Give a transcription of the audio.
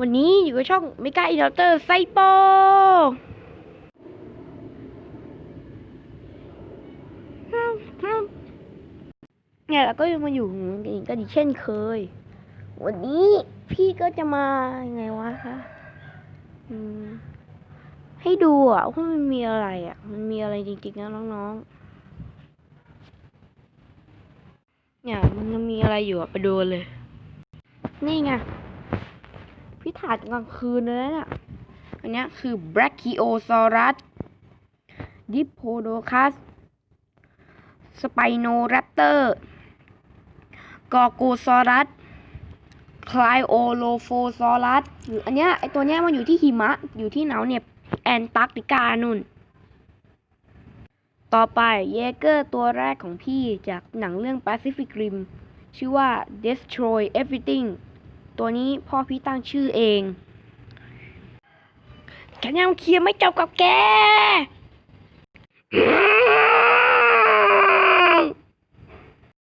วันนี้อยู่กับช่องเมกาอีดอเตอร์ไซโปเนี่ยเราก็ยังมาอยู่กันอีเช่นเคย วันนี้พี่ก็จะมายังไงวะคะให้ดูอะว่ามันมีอะไรอะ มันมีอะไรจริงๆนะน้องๆ เนี่ยมันมีอะไรอยู่อะ ไปดูเลย นี่ไง พี่ถ่ายกลางคืนเลยนะเนี่ยอันนี้คือ Brachiosaurus Diplodocus Spinoraptor Gorgosaurus Cryolophosaurus หรืออันเนี้ยไอตัวเนี้ยมันอยู่ที่หิมะ อยู่ที่หนาวเหน็บแอนตาร์กติกานุ่น ต่อไปเยเกอร์ตัวแรกของพี่จากหนังเรื่อง Pacific Rim ชื่อว่า Destroy Everything ตัวนี้พ่อพี่ตั้งชื่อเองแกยังเคลียร์ไม่จบกับแก